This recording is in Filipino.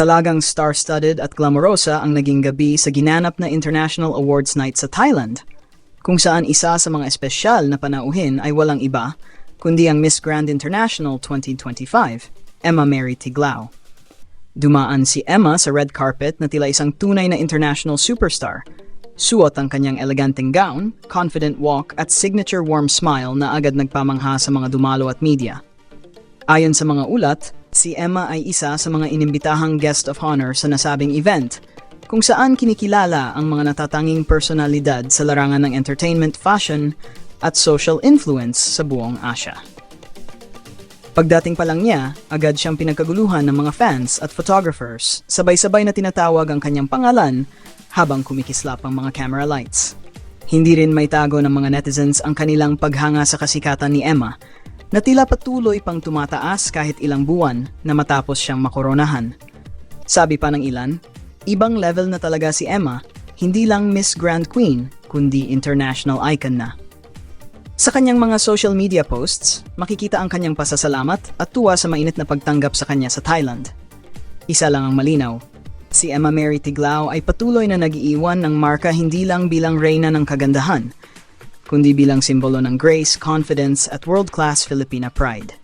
Talagang star-studded at glamorosa ang naging gabi sa ginanap na International Awards Night sa Thailand, kung saan isa sa mga espesyal na panauhin ay walang iba, kundi ang Miss Grand International 2025, Emma Mary Tiglao. Dumaan si Emma sa red carpet na tila isang tunay na international superstar. Suot ang kanyang eleganteng gown, confident walk at signature warm smile na agad nagpamangha sa mga dumalo at media. Ayon sa mga ulat, si Emma ay isa sa mga inimbitahang guest of honor sa nasabing event, kung saan kinikilala ang mga natatanging personalidad sa larangan ng entertainment, fashion, at social influence sa buong Asia. Pagdating pa lang niya, agad siyang pinagkaguluhan ng mga fans at photographers, sabay-sabay na tinatawag ang kanyang pangalan habang kumikislap ang mga camera lights. Hindi rin may tago ng mga netizens ang kanilang paghanga sa kasikatan ni Emma, na tila patuloy pang tumataas kahit ilang buwan na matapos siyang makoronahan. Sabi pa ng ilan, ibang level na talaga si Emma, hindi lang Miss Grand Queen, kundi international icon na. Sa kanyang mga social media posts, makikita ang kanyang pasasalamat at tuwa sa mainit na pagtanggap sa kanya sa Thailand. Isa lang ang malinaw, si Emma Mary Tiglao ay patuloy na nag-iiwan ng marka hindi lang bilang reyna ng kagandahan, kundi bilang simbolo ng grace, confidence at world-class Filipina pride.